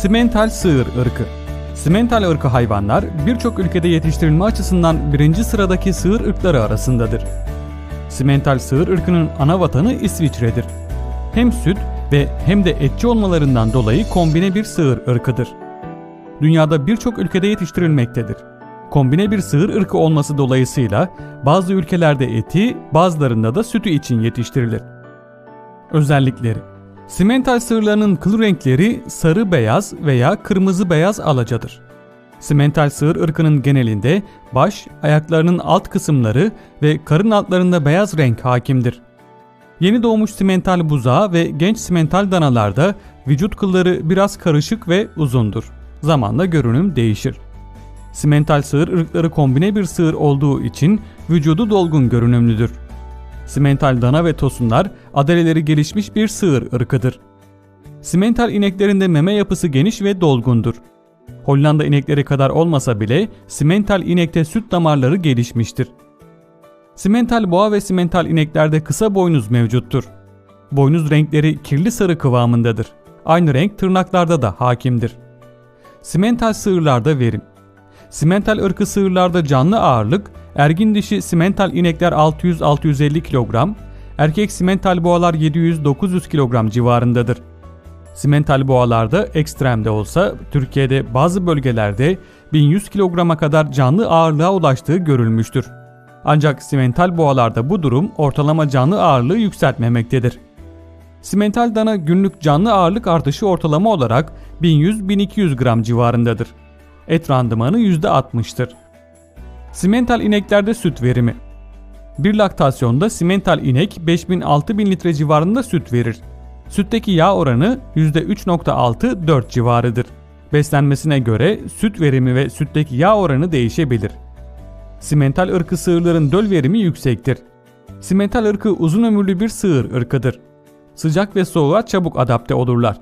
Simental sığır ırkı. Simental ırkı hayvanlar birçok ülkede yetiştirilme açısından birinci sıradaki sığır ırkları arasındadır. Simental sığır ırkının ana vatanı İsviçre'dir. Hem süt ve hem de etçi olmalarından dolayı kombine bir sığır ırkıdır. Dünyada birçok ülkede yetiştirilmektedir. Kombine bir sığır ırkı olması dolayısıyla bazı ülkelerde eti, bazılarında da sütü için yetiştirilir. Özellikleri Simental sığırlarının kıl renkleri sarı beyaz veya kırmızı beyaz alacadır. Simental sığır ırkının genelinde baş, ayaklarının alt kısımları ve karın altlarında beyaz renk hakimdir. Yeni doğmuş simental buzağı ve genç simental danalarda vücut kılları biraz karışık ve uzundur. Zamanla görünüm değişir. Simental sığır ırkları kombine bir sığır olduğu için vücudu dolgun görünümlüdür. Simental dana ve tosunlar adaleleri gelişmiş bir sığır ırkıdır. Simental ineklerinde meme yapısı geniş ve dolgundur. Hollanda inekleri kadar olmasa bile simental inekte süt damarları gelişmiştir. Simental boğa ve simental ineklerde kısa boynuz mevcuttur. Boynuz renkleri kirli sarı kıvamındadır. Aynı renk tırnaklarda da hakimdir. Simental sığırlarda verim. Simental ırkı sığırlarda canlı ağırlık, ergin dişi simental inekler 600-650 kilogram, erkek simental boğalar 700-900 kilogram civarındadır. Simental boğalarda ekstremde olsa Türkiye'de bazı bölgelerde 1100 kilograma kadar canlı ağırlığa ulaştığı görülmüştür. Ancak simental boğalarda bu durum ortalama canlı ağırlığı yükseltmemektedir. Simental dana günlük canlı ağırlık artışı ortalama olarak 1100-1200 gram civarındadır. Et randımanı %60'tır. Simental ineklerde süt verimi. Bir laktasyonda simental inek 5000-6000 litre civarında süt verir. Sütteki yağ oranı %3.6-4 civarıdır. Beslenmesine göre süt verimi ve sütteki yağ oranı değişebilir. Simental ırkı sığırların döl verimi yüksektir. Simental ırkı uzun ömürlü bir sığır ırkıdır. Sıcak ve soğuğa çabuk adapte olurlar.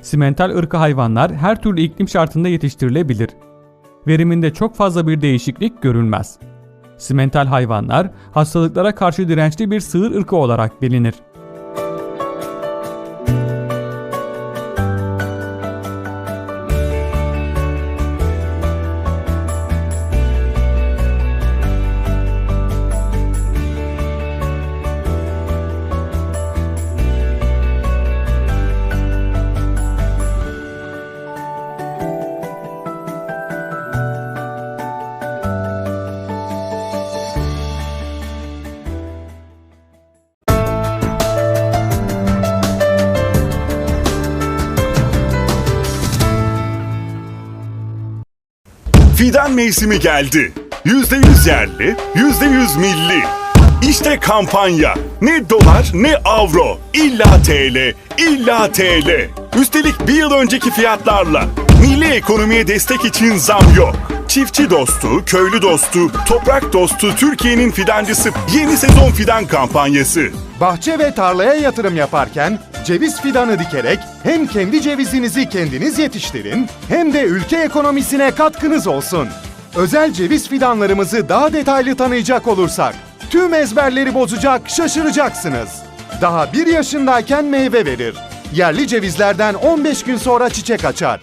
Simental ırkı hayvanlar her türlü iklim şartında yetiştirilebilir. Veriminde çok fazla bir değişiklik görülmez. Simental hayvanlar hastalıklara karşı dirençli bir sığır ırkı olarak bilinir. Fidan mevsimi geldi. %100 yerli, %100 milli. İşte kampanya. Ne dolar ne avro. İlla TL, illa TL. Üstelik bir yıl önceki fiyatlarla. Milli ekonomiye destek için zam yok. Çiftçi dostu, köylü dostu, toprak dostu Türkiye'nin fidancısı yeni sezon fidan kampanyası. Bahçe ve tarlaya yatırım yaparken ceviz fidanı dikerek hem kendi cevizinizi kendiniz yetiştirin hem de ülke ekonomisine katkınız olsun. Özel ceviz fidanlarımızı daha detaylı tanıyacak olursak tüm ezberleri bozacak şaşıracaksınız. Daha bir yaşındayken meyve verir. Yerli cevizlerden 15 gün sonra çiçek açar.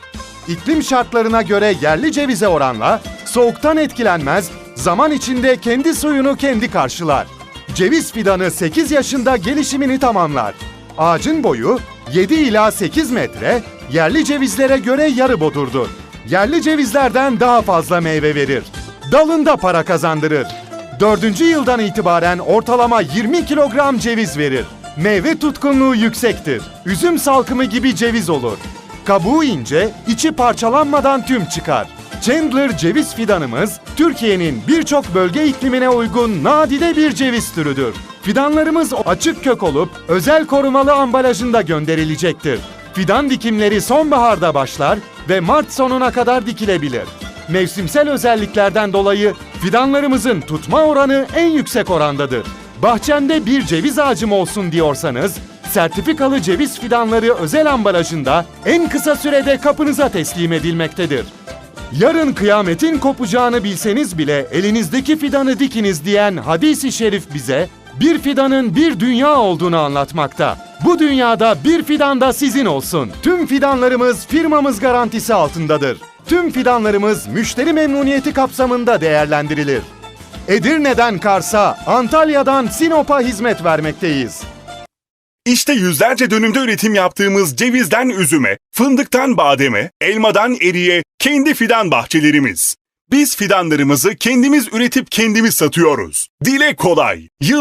İklim şartlarına göre yerli cevize oranla soğuktan etkilenmez, zaman içinde kendi suyunu kendi karşılar. Ceviz fidanı 8 yaşında gelişimini tamamlar. Ağacın boyu 7 ila 8 metre, yerli cevizlere göre yarı bodurdur. Yerli cevizlerden daha fazla meyve verir. Dalında para kazandırır. Dördüncü yıldan itibaren ortalama 20 kilogram ceviz verir. Meyve tutkunluğu yüksektir. Üzüm salkımı gibi ceviz olur. Kabuğu ince, içi parçalanmadan tüm çıkar. Chandler ceviz fidanımız Türkiye'nin birçok bölge iklimine uygun nadide bir ceviz türüdür. Fidanlarımız açık kök olup özel korumalı ambalajında gönderilecektir. Fidan dikimleri sonbaharda başlar ve Mart sonuna kadar dikilebilir. Mevsimsel özelliklerden dolayı fidanlarımızın tutma oranı en yüksek orandadır. Bahçemde bir ceviz ağacım olsun diyorsanız sertifikalı ceviz fidanları özel ambalajında en kısa sürede kapınıza teslim edilmektedir. Yarın kıyametin kopacağını bilseniz bile elinizdeki fidanı dikiniz diyen hadisi şerif bize bir fidanın bir dünya olduğunu anlatmakta. Bu dünyada bir fidan da sizin olsun. Tüm fidanlarımız firmamız garantisi altındadır. Tüm fidanlarımız müşteri memnuniyeti kapsamında değerlendirilir. Edirne'den Kars'a, Antalya'dan Sinop'a hizmet vermekteyiz. İşte yüzlerce dönümde üretim yaptığımız cevizden üzüme, fındıktan bademe, elmadan eriye kendi fidan bahçelerimiz. Biz fidanlarımızı kendimiz üretip kendimiz satıyoruz. Dile kolay. Yıl